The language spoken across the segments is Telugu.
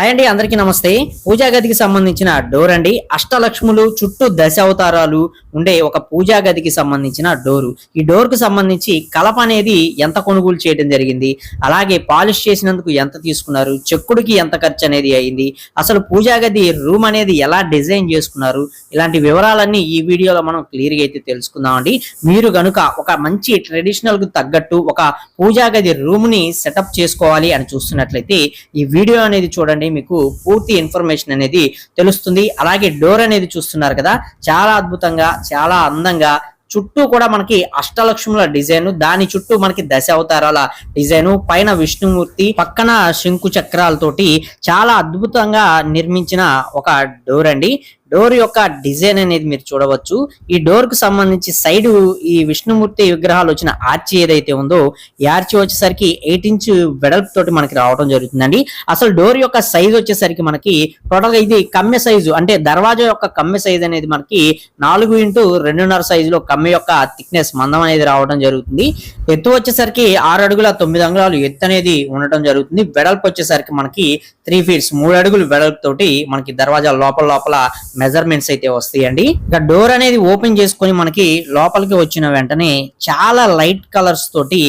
హాయ్ అండి అందరికీ నమస్తే. పూజా గదికి సంబంధించిన డోర్ అండి. అష్టలక్ష్ములు చుట్టూ దశ అవతారాలు ఉండే ఒక పూజా గదికి సంబంధించిన డోరు. ఈ డోర్కు సంబంధించి కలప అనేది ఎంత కొనుగోలు చేయడం జరిగింది? అలాగే పాలిష్ చేసినందుకు ఎంత తీసుకున్నారు? చెక్కుడికి ఎంత ఖర్చు అనేది అయింది? అసలు పూజా గది రూమ్ అనేది ఎలా డిజైన్ చేసుకున్నారు? ఇలాంటి వివరాలన్నీ ఈ వీడియోలో మనం క్లియర్గా అయితే తెలుసుకుందామండి మీరు గనుక ఒక మంచి ట్రెడిషనల్కు తగ్గట్టు ఒక పూజా గది రూమ్ని సెటప్ చేసుకోవాలి అని చూస్తున్నట్లయితే ఈ వీడియో అనేది చూడండి మీకు పూర్తి ఇన్ఫర్మేషన్ అనేది తెలుస్తుంది. అలాగే డోర్ అనేది చూస్తున్నారు కదా చాలా అద్భుతంగా చాలా అందంగా చుట్టూ కూడా మనకి అష్టలక్ష్ముల డిజైన్ దాని చుట్టూ మనకి దశ అవతారాల డిజైన్ పైన విష్ణుమూర్తి పక్కన శంకు చక్రాలతోటి చాలా అద్భుతంగా నిర్మించిన ఒక డోర్ అండి. డోర్ యొక్క డిజైన్ అనేది మీరు చూడవచ్చు. ఈ డోర్కు సంబంధించి సైడ్ ఈ విష్ణుమూర్తి విగ్రహాలు వచ్చిన ఆర్చి ఏదైతే ఉందో ఈ ఆర్చి వచ్చేసరికి ఎయిట్ ఇంచ్ వెడల్పు తోటి మనకి రావడం జరుగుతుందండి. అసలు డోర్ యొక్క సైజ్ వచ్చేసరికి మనకి టోటల్ ఇది కమ్మె సైజు అంటే దర్వాజా యొక్క కమ్మె సైజ్ అనేది మనకి నాలుగు ఇంటూ రెండున్నర సైజులో కమ్మె యొక్క థిక్నెస్ మందం అనేది రావడం జరుగుతుంది. ఎత్తు వచ్చేసరికి ఆరు అడుగుల తొమ్మిది అంగుళాలు ఎత్తు అనేది ఉండటం జరుగుతుంది. వెడల్పు వచ్చేసరికి మనకి త్రీ ఫీట్స్ మూడు అడుగులు వెడల్పు తోటి మనకి దర్వాజా లోపల లోపల మెజర్మెంట్స్ అయితే వస్తాయండి. ఇక డోర్ అనేది ఓపెన్ చేసుకొని మనకి లోపలికి వచ్చిన వెంటనే చాలా లైట్ కలర్స్ తోటి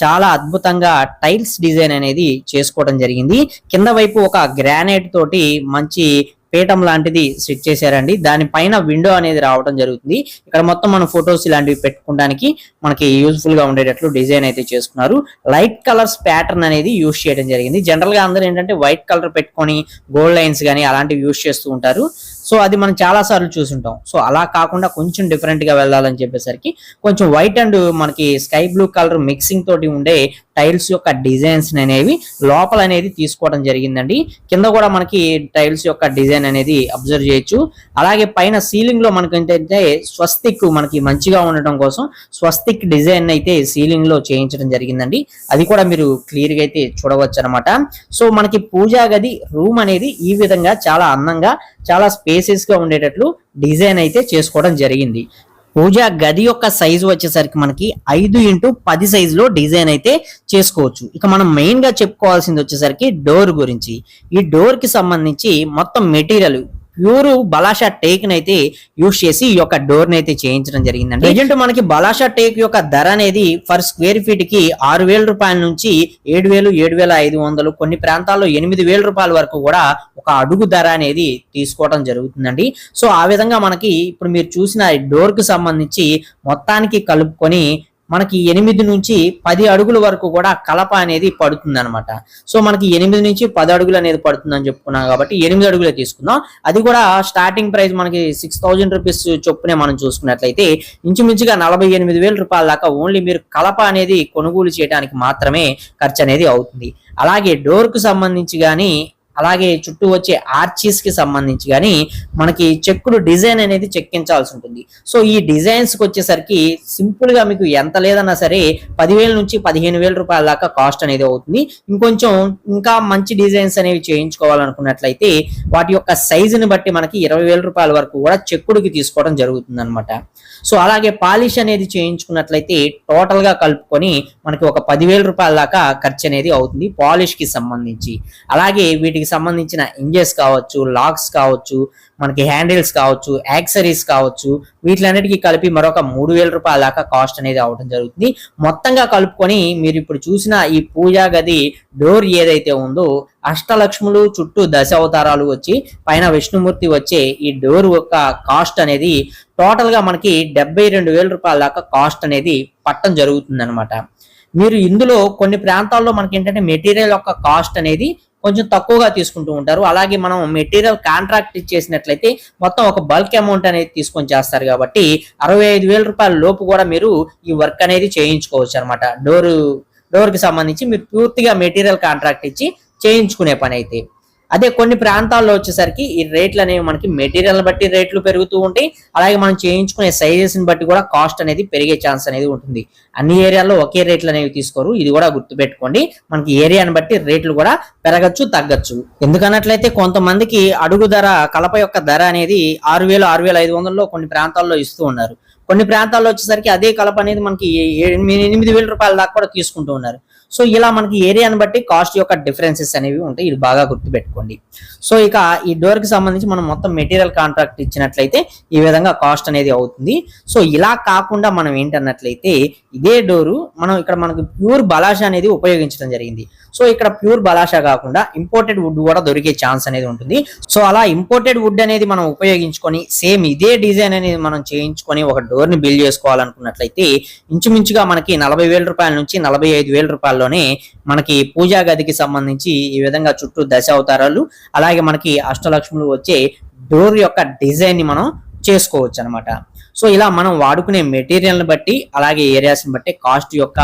చాలా అద్భుతంగా టైల్స్ డిజైన్ అనేది చేసుకోవడం జరిగింది. కింద వైపు ఒక గ్రానైట్ తోటి మంచి పీఠం లాంటిది సెట్ చేశారండి. దానిపైన విండో అనేది రావడం జరుగుతుంది. ఇక్కడ మొత్తం మనం ఫొటోస్ ఇలాంటివి పెట్టుకోవడానికి మనకి యూజ్ఫుల్గా ఉండేటట్లు డిజైన్ అయితే చేసుకున్నారు. లైట్ కలర్స్ ప్యాటర్న్ అనేది యూజ్ చేయడం జరిగింది. జనరల్గా అందరూ ఏంటంటే వైట్ కలర్ పెట్టుకొని గోల్డ్ లైన్స్ కానీ అలాంటివి యూజ్ చేస్తూ ఉంటారు. సో అది మనం చాలా సార్లు చూసుంటాం. సో అలా కాకుండా కొంచెం డిఫరెంట్గా వెళ్ళాలని చెప్పేసరికి కొంచెం వైట్ అండ్ మనకి స్కై బ్లూ కలర్ మిక్సింగ్ తోటి ఉండే టైల్స్ యొక్క డిజైన్స్ అనేవి లోపల అనేది తీసుకోవడం జరిగిందండి. కింద కూడా మనకి టైల్స్ యొక్క డిజైన్ అనేది అబ్జర్వ్ చేయొచ్చు. అలాగే పైన సీలింగ్లో మనకి ఏంటంటే స్వస్తిక్ మనకి మంచిగా ఉండటం కోసం స్వస్తిక్ డిజైన్ అయితే సీలింగ్లో చేయించడం జరిగిందండి. అది కూడా మీరు క్లియర్గా అయితే చూడవచ్చు అనమాట సో మనకి పూజా గది రూమ్ అనేది ఈ విధంగా చాలా అందంగా చాలా స్పేసెస్గా ఉండేటట్లు డిజైన్ అయితే చేసుకోవడం జరిగింది. పూజా గది యొక్క సైజు వచ్చేసరికి మనకి ఐదు ఇంటూ పది సైజులో డిజైన్ అయితే చేసుకోవచ్చు. ఇక మనం మెయిన్గా చెప్పుకోవాల్సింది వచ్చేసరికి డోర్ గురించి. ఈ డోర్కి సంబంధించి మొత్తం మెటీరియల్ ప్యూర్ బలాషా టేక్ అయితే యూజ్ చేసి ఈ యొక్క డోర్ అయితే చేయించడం జరిగిందండి. ప్రజెంట్ మనకి బలాషా టేక్ యొక్క ధర అనేది ఫర్ స్క్వేర్ ఫీట్కి ఆరు వేల రూపాయల నుంచి ఏడు వేలు ఏడు వేల ఐదు వందలు కొన్ని ప్రాంతాల్లో ఎనిమిది వేల రూపాయల వరకు కూడా ఒక అడుగు ధర అనేది తీసుకోవడం జరుగుతుందండి. సో ఆ విధంగా మనకి ఇప్పుడు మీరు చూసిన డోర్కు సంబంధించి మొత్తానికి కలుపుకొని మనకి ఎనిమిది నుంచి పది అడుగుల వరకు కూడా కలప అనేది పడుతుంది అనమాట సో మనకి ఎనిమిది నుంచి పది అడుగులు అనేది పడుతుందని చెప్పుకున్నాం కాబట్టి ఎనిమిది అడుగులే తీసుకుందాం. అది కూడా స్టార్టింగ్ ప్రైస్ మనకి సిక్స్ థౌజండ్ రూపీస్ చొప్పునే మనం చూసుకున్నట్లయితే ఇంచుమించుగా నలభై ఎనిమిది వేల రూపాయల దాకా ఓన్లీ మీరు కలప అనేది కొనుగోలు చేయడానికి మాత్రమే ఖర్చు అనేది అవుతుంది. అలాగే డోర్కు సంబంధించి కానీ అలాగే చుట్టూ వచ్చే ఆర్చీస్కి సంబంధించి కానీ మనకి చెక్కుడు డిజైన్ అనేది చెక్కించాల్సి ఉంటుంది. సో ఈ డిజైన్స్కి వచ్చేసరికి సింపుల్గా మీకు ఎంత లేదన్నా సరే పదివేల నుంచి పదిహేను వేల రూపాయల దాకా కాస్ట్ అనేది అవుతుంది. ఇంకొంచెం ఇంకా మంచి డిజైన్స్ అనేవి చేయించుకోవాలనుకున్నట్లయితే వాటి యొక్క సైజుని బట్టి మనకి ఇరవై వేల రూపాయల వరకు కూడా చెక్కుడుకి తీసుకోవడం జరుగుతుంది అనమాట సో అలాగే పాలిష్ అనేది చేయించుకున్నట్లయితే టోటల్గా కలుపుకొని మనకి ఒక పదివేల రూపాయల దాకా ఖర్చు అనేది అవుతుంది పాలిష్కి సంబంధించి. అలాగే వీటికి సంబంధించిన ఇంజెస్ కావచ్చు లాక్స్ కావచ్చు మనకి హ్యాండిల్స్ కావచ్చు యాక్సరీస్ కావచ్చు వీటిలన్నిటికీ కలిపి మరొక మూడు వేల రూపాయల దాకా కాస్ట్ అనేది అవడం జరుగుతుంది. మొత్తంగా కలుపుకొని మీరు ఇప్పుడు చూసిన ఈ పూజా గది డోర్ ఏదైతే ఉందో అష్టలక్ష్ములు చుట్టూ దశ అవతారాలు వచ్చి పైన విష్ణుమూర్తి వచ్చే ఈ డోర్ యొక్క కాస్ట్ అనేది టోటల్గా మనకి డెబ్బై రెండు వేల రూపాయల దాకా కాస్ట్ అనేది పట్టం జరుగుతుంది మీరు ఇందులో కొన్ని ప్రాంతాల్లో మనకి ఏంటంటే మెటీరియల్ యొక్క కాస్ట్ అనేది కొంచెం తక్కువగా తీసుకుంటూ ఉంటారు. అలాగే మనం మెటీరియల్ కాంట్రాక్ట్ ఇచ్చేసినట్లయితే మొత్తం ఒక బల్క్ అమౌంట్ అనేది తీసుకొని చేస్తారు కాబట్టి అరవై ఐదు వేల రూపాయల లోపు కూడా మీరు ఈ వర్క్ అనేది చేయించుకోవచ్చు అనమాట డోర్ డోర్కి సంబంధించి మీరు పూర్తిగా మెటీరియల్ కాంట్రాక్ట్ ఇచ్చి చేయించుకునే పని అయితే. అదే కొన్ని ప్రాంతాల్లో వచ్చేసరికి ఈ రేట్లు అనేవి మనకి మెటీరియల్ బట్టి రేట్లు పెరుగుతూ ఉంటాయి. అలాగే మనం చేయించుకునే సైజెస్ని బట్టి కూడా కాస్ట్ అనేది పెరిగే ఛాన్స్ అనేది ఉంటుంది. అన్ని ఏరియాల్లో ఒకే రేట్లు అనేవి తీసుకోరు. ఇది కూడా గుర్తుపెట్టుకోండి. మనకి ఏరియాని బట్టి రేట్లు కూడా పెరగచ్చు తగ్గచ్చు. ఎందుకన్నట్లయితే కొంతమందికి అడుగు ధర కలప యొక్క ధర అనేది ఆరు వేలు ఆరు వేల ఐదు వందల్లో కొన్ని ప్రాంతాల్లో ఇస్తూ ఉన్నారు. కొన్ని ప్రాంతాల్లో వచ్చేసరికి అదే కలప అనేది మనకి ఎనిమిది ఎనిమిది వేల రూపాయల దాకా కూడా తీసుకుంటూ ఉన్నారు. సో ఇలా మనకి ఏరియాని బట్టి కాస్ట్ యొక్క డిఫరెన్సెస్ అనేవి ఉంటాయి. ఇది బాగా గుర్తుపెట్టుకోండి. సో ఇక ఈ డోర్కి సంబంధించి మనం మొత్తం మెటీరియల్ కాంట్రాక్ట్ ఇచ్చినట్లయితే ఈ విధంగా కాస్ట్ అనేది అవుతుంది. సో ఇలా కాకుండా మనం ఏంటన్నట్లయితే ఇదే డోరు మనం ఇక్కడ మనకు ప్యూర్ బలాషా అనేది ఉపయోగించడం జరిగింది. సో ఇక్కడ ప్యూర్ బలాష కాకుండా ఇంపోర్టెడ్ వుడ్ కూడా దొరికే ఛాన్స్ అనేది ఉంటుంది. సో అలా ఇంపోర్టెడ్ వుడ్ అనేది మనం ఉపయోగించుకొని సేమ్ ఇదే డిజైన్ అనేది మనం చేయించుకొని ఒక డోర్ని బిల్డ్ చేసుకోవాలనుకున్నట్లయితే ఇంచుమించుగా మనకి నలభై వేల రూపాయల నుంచి నలభై ఐదు అవతారాల్లోనే మనకి పూజా గదికి సంబంధించి ఈ విధంగా చుట్టూ దశ అవతారాలు అలాగే మనకి అష్టలక్ష్ములు వచ్చే డోర్ యొక్క డిజైన్ని మనం చేసుకోవచ్చు అనమాట సో ఇలా మనం వాడుకునే మెటీరియల్ని బట్టి అలాగే ఏరియాస్ని బట్టి కాస్ట్ యొక్క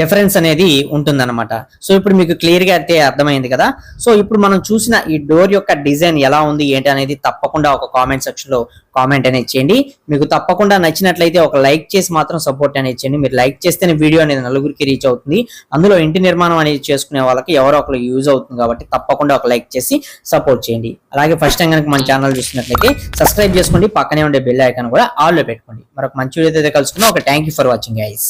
డిఫరెన్స్ అనేది ఉంటుందన్నమాట. సో ఇప్పుడు మీకు క్లియర్గా అయితే అర్థమైంది కదా. సో ఇప్పుడు మనం చూసిన ఈ డోర్ యొక్క డిజైన్ ఎలా ఉంది ఏంటి అనేది తప్పకుండా ఒక కామెంట్ సెక్షన్లో కామెంట్ అనేది చేయండి. మీకు తప్పకుండా నచ్చినట్లయితే ఒక లైక్ చేసి మాత్రం సపోర్ట్ అనేది చేయండి. మీరు లైక్ చేస్తేనే వీడియో అనేది నలుగురికి రీచ్ అవుతుంది. అందులో ఇంటి నిర్మాణం అనేది చేసుకునే వాళ్ళకి ఎవరో ఒకరు యూజ్ అవుతుంది కాబట్టి తప్పకుండా ఒక లైక్ చేసి సపోర్ట్ చేయండి. అలాగే ఫస్ట్ టైం కనుక మన ఛానల్ చూసినట్లయితే సబ్స్క్రైబ్ చేసుకోండి. పక్కనే ఉండే బెల్ ఐకాన్ కూడా ఆల్లో పెట్టుకోండి. మరొక మంచి వీడియో అయితే కలుసుకుందాం. ఒక thank you for watching guys